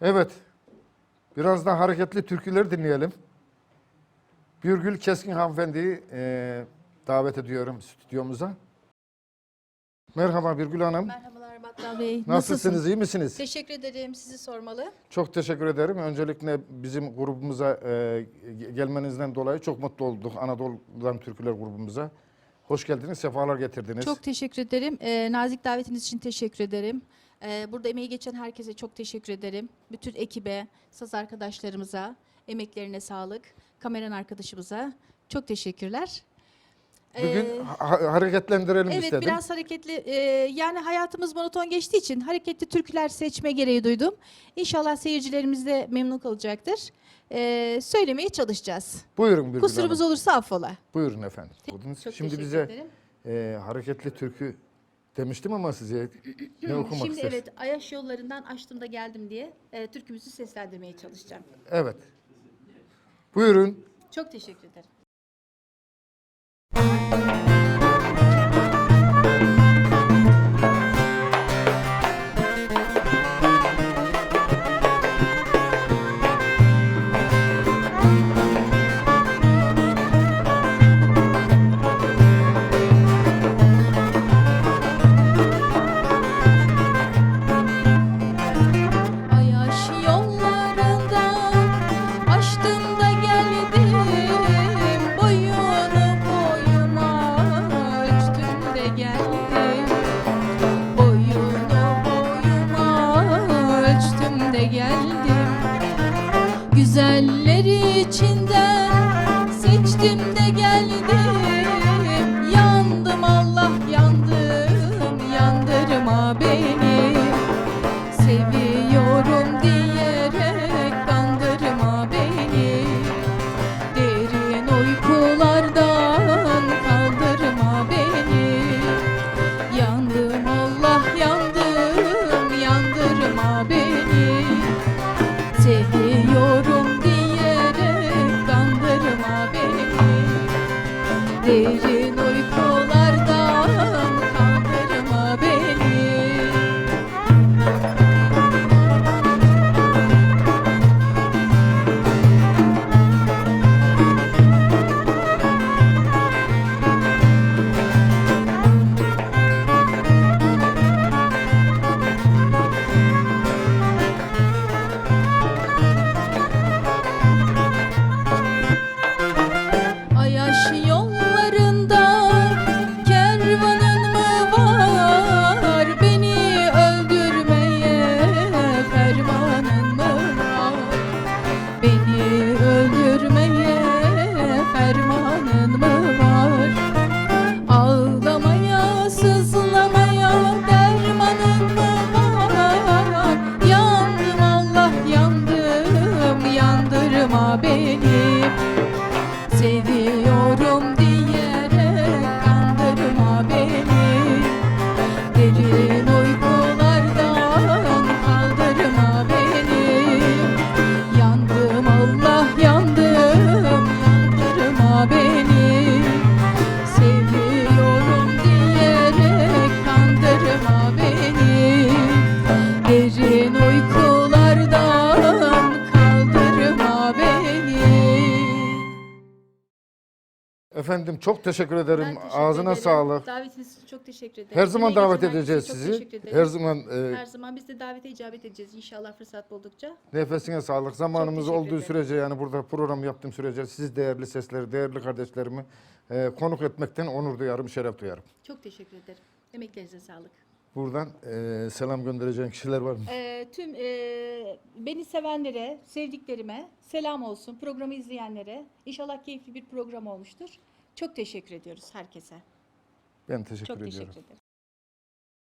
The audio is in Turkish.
Evet. Biraz da hareketli türküler dinleyelim. Birgül Keskin hanımefendiyi e, davet ediyorum stüdyomuza. Merhaba Birgül Hanım. Merhabalar Battal Bey. Nasılsınız, iyi misiniz? Teşekkür ederim. Sizi sormalı. Çok teşekkür ederim. Öncelikle bizim grubumuza e, ge- gelmenizden dolayı çok mutlu olduk. Anadolu'dan Türküler grubumuza. Hoş geldiniz, sefalar getirdiniz. Çok teşekkür ederim. Ee, nazik davetiniz için teşekkür ederim. Ee, burada emeği geçen herkese çok teşekkür ederim. Bütün ekibe, saz arkadaşlarımıza, emeklerine sağlık. Kameran arkadaşımıza çok teşekkürler. Bugün Ee, ha- hareketlendirelim Evet istedim. biraz hareketli e, yani hayatımız monoton geçtiği için hareketli türküler seçme gereği duydum. İnşallah seyircilerimiz de memnun kalacaktır. Ee, söylemeye çalışacağız. Buyurun Birgül Kusurumuz Hanım. olursa affola. Buyurun efendim. Çok Şimdi bize ederim. e, hareketli türkü demiştim ama size ne okumak Şimdi evet Ayaş yollarından açtım da geldim diye e, türkümüzü seslendirmeye çalışacağım. Evet. Buyurun. Çok teşekkür ederim. Güzeller içinden seçtim de geldim. Yandım Allah yandım yandırma beni değilim Efendim çok teşekkür ederim. Ben teşekkür Ağzına ederim. sağlık. Davetiniz için çok teşekkür ederim. Her zaman davet edeceğiz sizi. Her zaman e, Her zaman biz de davete icabet edeceğiz inşallah fırsat buldukça. nefesine sağlık. Zamanımız teşekkür olduğu ederim. sürece yani burada program yaptığım sürece siz değerli sesleri, değerli kardeşlerimi e, konuk etmekten onur duyarım, şeref duyarım. Çok teşekkür ederim. Emeklerinize sağlık. Buradan e, selam göndereceğim kişiler var mı? Ee, tüm e, beni sevenlere, sevdiklerime selam olsun. Programı izleyenlere. İnşallah keyifli bir program olmuştur. Çok teşekkür ediyoruz herkese. Ben teşekkür Çok ediyorum. teşekkür ederim.